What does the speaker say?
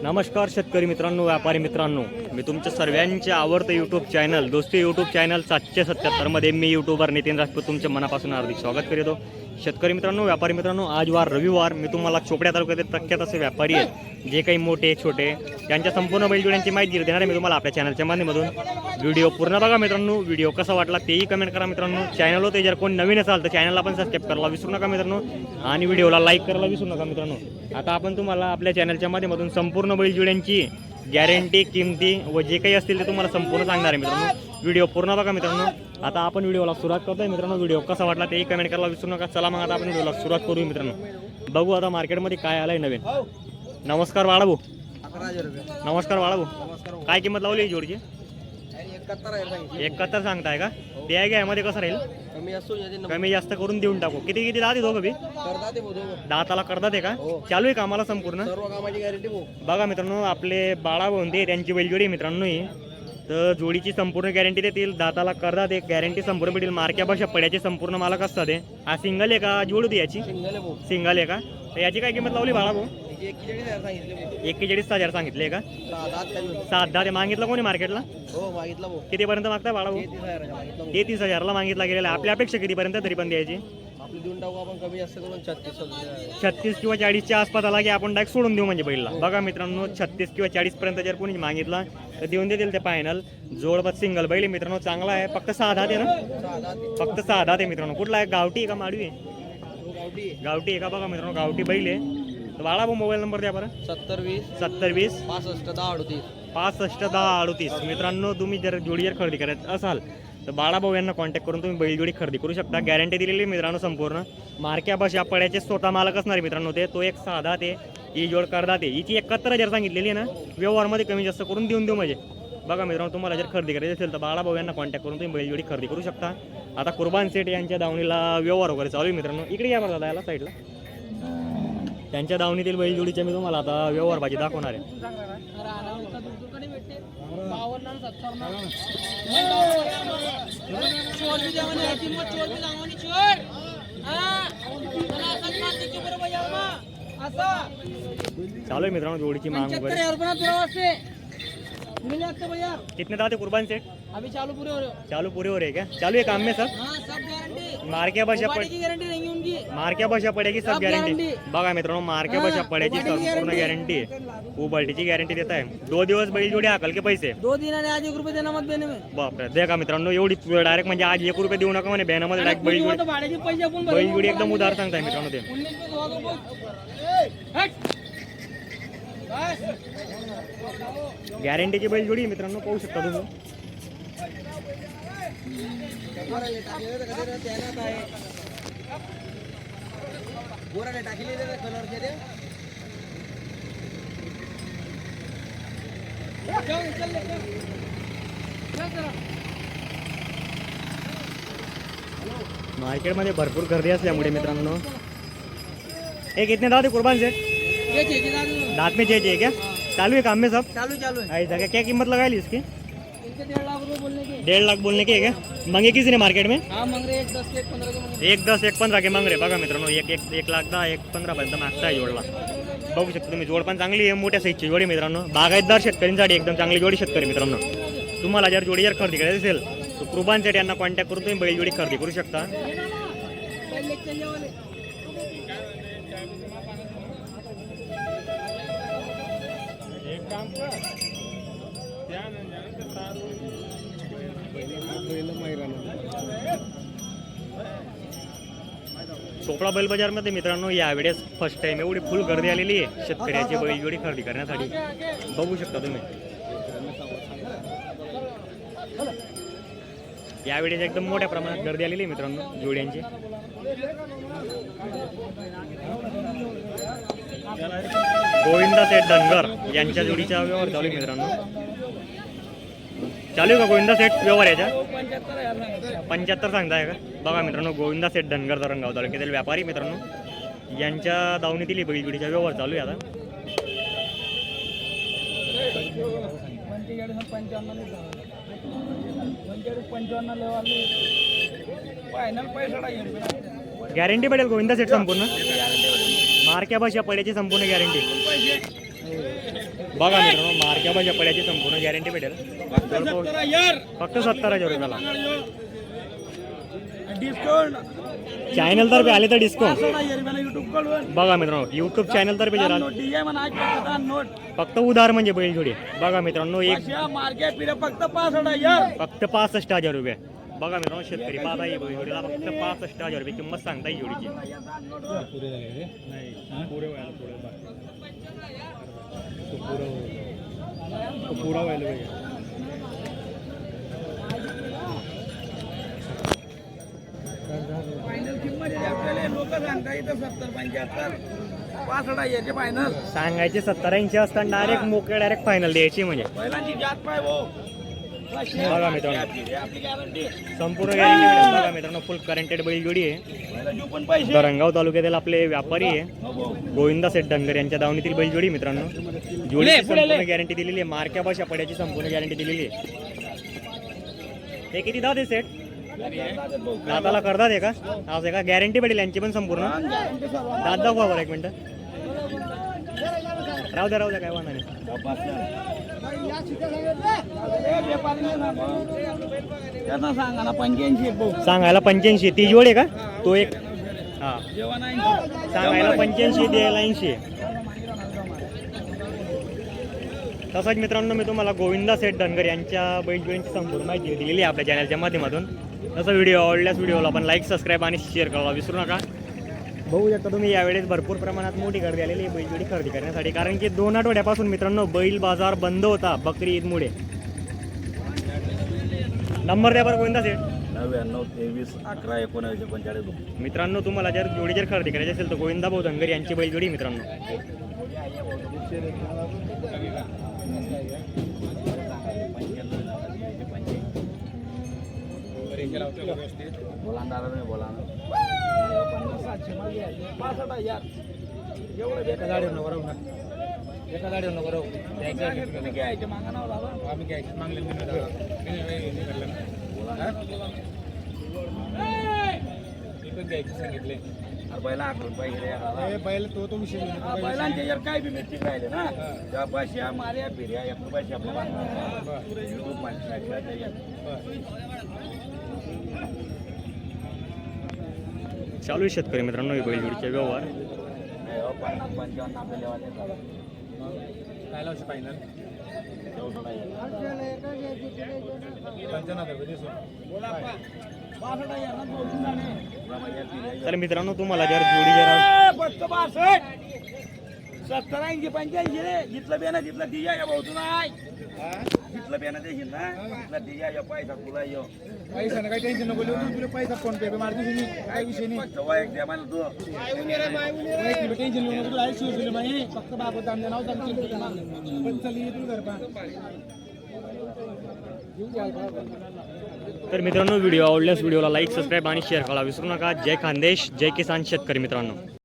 नमस्कार शेतकरी मित्रांनो व्यापारी मित्रांनो. मी तुमच्या सर्वांचे आवडतं YouTube channel Dosti YouTube channel सातशे सत्याहत्तरमध्ये मी यूट्यूबर नितीन राजपूत तुमच्या मनापासून हार्दिक स्वागत करीतो शेतकरी मित्रांनो व्यापारी मित्रांनो आज वार रविवार. मी तुम्हाला चोपड्या तालुक्यातील प्रख्यात असे व्यापारी आहेत. जे काही मोठे छोटे त्यांच्या संपूर्ण बैलजोड्यांची माहिती देणार आहे मी तुम्हाला आपल्या चॅनलच्या माध्यमातून. व्हिडिओ पूर्ण बघा मित्रांनो. व्हिडिओ कसा वाटला तेही कमेंट करा मित्रांनो. चॅनल होते जर कोण नवीन असाल तर चॅनलला पण सबस्क्राईब करायला विसरू नका मित्रांनो. आणि व्हिडिओला लाईक करायला विसरू नका मित्रांनो. आता आपण तुम्हाला आपल्या चॅनलच्या माध्यमातून संपूर्ण बैलजोड्यांची गॅरंटी किमती व जे काही असतील ते तुम्हाला संपूर्ण सांगणार आहे मित्रांनो. व्हिडिओ पूर्ण बघा मित्रांनो. आता आपण व्हिडिओला सुरुवात करतोय मित्रांनो. व्हिडिओ कसा वाटला तेही कमेंट करायला विसरू नका. चला मग आता आपण व्हिडिओला सुरुवात करू मित्रांनो. बघू आता मार्केटमध्ये काय आलंय नवीन. नमस्कार बाळाभाऊ. नमस्कार बाळाभाऊ. नमस्कार काय किंमत लावली ही जोडची? एकाहत्तर आहे सांगताय का? द्या घ्या यामध्ये कसं राहील? कमी असतो याचे नंबर कमी जास्त करून देऊन टाकू. किती किती दहा दोघं बी? करता ते भाऊ दोघं. दाताला करतात आहे का? हो. चालू आहे कामाला संपूर्ण? सर्व कामाची गॅरंटी भाऊ. बघा मित्रांनो आपले बाळा बोंदे त्यांची बैलजोडी आहे मित्रांनो ही. तर जोडीची संपूर्ण गॅरंटी देतील दाताला करतात एक गॅरंटी संपूर्ण भेटेल. मार्क्या भाषा पड्याचे संपूर्ण मालक असतात हे. हा सिंगल आहे का? जोड होती याची. सिंगल आहे भाऊ. सिंगल आहे का? तर याची काय किंमत लावली बाळा भाऊ? याची एक्केचाळीस हजार सांगितले एक्केचाळीस हजार सांगितले का? सात दहा ते मागितलं कोणी मार्केटला? हो मागितलं भाऊ कितीपर्यंत मागता बाळा भाऊ तेहतीस मागितलं भाऊ तेहतीस हजारला मागितला गेलेला आहे. आपल्या अपेक्षा कितीपर्यंत तरी पण द्यायची? आपली देऊन टाकू आपण कमी जास्त करून छत्तीस हजार. छत्तीस किंवा चाळीसच्या आसपास आला की आपण डायरेक्ट सोडून देऊ म्हणजे बैलला. बघा मित्रांनो छत्तीस किंवा चाळीस पर्यंत जर कोणी मागितला तर देऊन देतील ते फायनल जोडपास सिंगल बैल आहे मित्रांनो चांगला आहे. फक्त सहा दहा ना? सहा सात ते फक्त सहा दहा मित्रांनो. कुठला आहे? गावठी आहे का माडवी? आहे तो गावठी आहे. गावठी आहे का? बघा मित्रांनो गावठी बैल आहे. बाळा भाऊ मोबाईल नंबर द्या बरं. सत्तर वीस. सत्तर वीस. पासष्ट दहा अडतीस. पासष्ट दहा अडतीस. मित्रांनो तुम्ही जर जोडी जर खरेदी करत असाल तर बाळाभाऊ यांना कॉन्टॅक्ट करून तुम्ही बैलजोडी खरेदी करू शकता. गॅरंटी दिलेली मित्रांनो संपूर्ण. मार्क्या या पड्याचे स्वतः मालक असणार आहे मित्रांनो ते. तो एक साधा ते ही जोड करदा ते. हिची एकाहत्तर हजार सांगितलेली आहे ना व्यवहारमध्ये कमी जास्त करून देऊन देऊ म्हणजे. बघा मित्रांनो तुम्हाला जर खरेदी करायची असेल तर बाळाभाऊ यांना कॉन्टॅक्ट करून तुम्ही बैलजोडी खरेदी करू शकता. आता कुर्बान सेठ यांच्या दावणीला व्यवहार वगैरे चालू आहे मित्रांनो. इकडे या बरं दादा याला साईडला त्यांच्या दावणीतील बैलजोडीचे मी तुम्हाला आता व्यवहार भाजी दाखवणार आहे. चालू आहे मित्रांनो जोडीची मांग वगैरे कितने दाते कुर्बान सेठ अभी चालू पूरे हो रहे हो चालू पूरे हो रहे क्या चालू है काम में सब हाँ सब गारंटी मार्क्या भाषा पड की गारंटी रहेंगी उनकी मार्क्या भाषा पडेगी सब गॅरंटी. बघा मित्रांनो मार्क्या भाषा पड्याची संपूर्ण गॅरंटी उबल्टीची गॅरंटी देत आहे दो दिवस बैल जोडी हाकल के पैसे. दो दिन आने आज एक रुपये देना मत में बापरे देखा मित्रांनो एवढी डायरेक्ट म्हणजे आज एक रुपये देऊ नका म्हणे बॅनामध्ये डायरेक्ट बैल जोडी बैल जोडी एकदम उधार सांगताय मित्रांनो ते. गॅरंटीची बैल. जोडी आहे मित्रांनो पाहू शकता तुम्ही. कधी ध्यानात आहे गोराले टाकलेले तर कलरचे ते चल चल ले, चल चल जरा मार्केटमध्ये भरपूर गर्दी असल्यामुळे मित्रांनो. एक इतने दाते कुर्बान सेठ ये चाहिए दादू. दांत में चाहिए क्या? चालू है काम में सब? चालू चालू है ऐसा क्या? क्या कीमत लगा ली इसकी इनके डेढ़ लाख बोलने के। है क्या? मांगे किसी ने मार्केट में? हाँ एक दस एक पंद्रह के मांग। रहे एक दस एक पंधरा के मांग रे बघा मित्रांनो एक एक एक लाख दहा एक पंधरापर्यंत मागताय जोडला बघू शकता तुम्ही जोड पण चांगली आहे मोठ्या साईजची जोडी मित्रांनो. बागायतदार शेतकऱ्यांसाठी एकदम चांगली जोडी शेतकरी मित्रांनो. तुम्हाला जर जोडी जर खरेदी करायची असेल तर कृपांसाठी यांना कॉन्टॅक्ट करून तुम्ही बैल जोडी खरेदी करू शकता. चोपडा बैल बाजारमध्ये मित्रांनो यावेळेस फर्स्ट टाइम एवढी फुल गर्दी आलेली आहे. शेतकऱ्याची बैल एवढी खरेदी करण्यासाठी. बघू शकता तुम्ही. यावेळेस एकदम मोठ्या प्रमाणात गर्दी आलेली आहे मित्रांनो जोड्यांची. गोविंदा ते डंगर यांच्या जोडीचा व्यवहार चालू आहे मित्रांनो. चालू आहे का? गोविंदा सेठ व्यवहार याच्या पंच्याहत्तर सांगताय का? बघा मित्रांनो गोविंदा सेठ धनगर धरणगाव तालुक्यातील व्यापारी मित्रांनो यांच्या दावणीतील दिली बैलजोडीचा व्यवहार चालू आहे आता. गॅरंटी पडेल गोविंदा सेठ संपूर्ण? मार्क्या भाषा पड्याची संपूर्ण गॅरंटी बघा मित्रांनो मार्क्या भाज्या पड्याची संपूर्ण गॅरंटी भेटेल. फक्त सत्तर हजार रुपयाला. डिस्काउंट चॅनल तर्फे आले तर डिस्काउंट बघा मित्रांनो युट्यूब चॅनल तर्फे फक्त उधार म्हणजे बैलजोडी बघा मित्रांनो एक फक्त पासष्ट हजार फक्त पासष्ट हजार रुपये. बघा मित्रांनो शेतकरी पाहता ही बैलजोडीला फक्त पासष्ट हजार रुपये किंमत सांगता ही जोडीची. फायनल किंमत आहे आपल्याला. लोक सांगता इथं सत्तर पंच्याहत्तर. फायनल सांगायचे सत्तर ऐंशी असताना डायरेक्ट मोकळे डायरेक्ट फायनल द्यायची म्हणजे. बैलांची जात पाय भाऊ. बघा मित्रांनो. संपूर्ण गॅरंटी बघा मित्रांनो फुल करंटेड बैलजोडी आहे. धरणगाव तालुक्यातील आपले व्यापारी आहे. गोविंदा सेठ डंगर यांच्या दावणीतील बैलजोडी मित्रांनो. जोडीची संपूर्ण गॅरंटी दिलेली आहे. मार्क्या भाषा पड्याची संपूर्ण गॅरंटी दिलेली आहे. हे किती दाद आहे सेट दादाला करतात आहे का? असं आहे का? गॅरंटी भेटेल यांची पण संपूर्ण. दाद दाखवा बरं एक मिनिट. राहू द्या राहू द्या काय वाहना त्यांना सांगा ना पंच्याऐंशी सांगायला पंच्याऐंशी ती जोड आहे का? तो एक. हा. सांगायला पंच्याऐंशी द्यायला ऐंशी तसंच मित्रांनो मी तुम्हाला गोविंदा सेठ धनगर यांच्या बैलजोडींची संपूर्ण माहिती दिलेली आहे आपल्या चॅनलच्या माध्यमातून. तसं व्हिडिओ आवडल्यास व्हिडिओला आपण लाईक सबस्क्राईब आणि शेअर करायला विसरू नका. बघू शकता तुम्ही यावेळेस भरपूर प्रमाणात मोठी गर्दी आलेली आहे बैलजोडी खरेदी करण्यासाठी. कारण की दोन आठवड्यापासून मित्रांनो बैल बाजार बंद होता बकरी ईदमुळे नंबर द्या बरं गोविंदा सेठ नव्याण्णव तेवीस अकरा पंचाळीस मित्रांनो तुम्हाला जर जोडी जर खरेदी करायची असेल तर गोविंदा भाऊ धनगर यांची बैलजोडी मित्रांनो. बोला नाही बोला सातशे मागे आहे. पासष्ट हजार एवढं एका गाडी एका गाडी तुम्ही घ्यायचे मागा नाव दादा आम्ही घ्यायचे मागले बैला आठवण पाहिजे तो तो विषय बैलांचे जर काय बी मिस्टेक राहिले ना त्या पाशा मार्या फिर्या एक रुपयाशी चालू आहे शेतकरी मित्रांनो हे बैलजोडीचे व्यवहार. तर मित्रांनो तुम्हाला जर जोडी जर सत्तर ऐंशी पंच्याऐंशी रे. जिथलं बेना तिथलं दिया या भाऊ नाही. जिथलं बेना देशील ना तिथलं दिया या पैसा तुला यो. पैसा काय टेन्शन नको लिहू तुला पैसा फोन पे मारतो तुम्ही काय विषय नाही. फक्त वैयक द्या मला तू टेन्शन घेऊ नको तुला माहिती फक्त बाबा नाव पण चल ये तू घर पा तर मित्रांनो व्हिडिओ आवडल्यास व्हिडिओला लाईक सबस्क्राईब आणि शेअर करा. विसरू नका. जय खानदेश जय किसान शेतकरी मित्रांनो.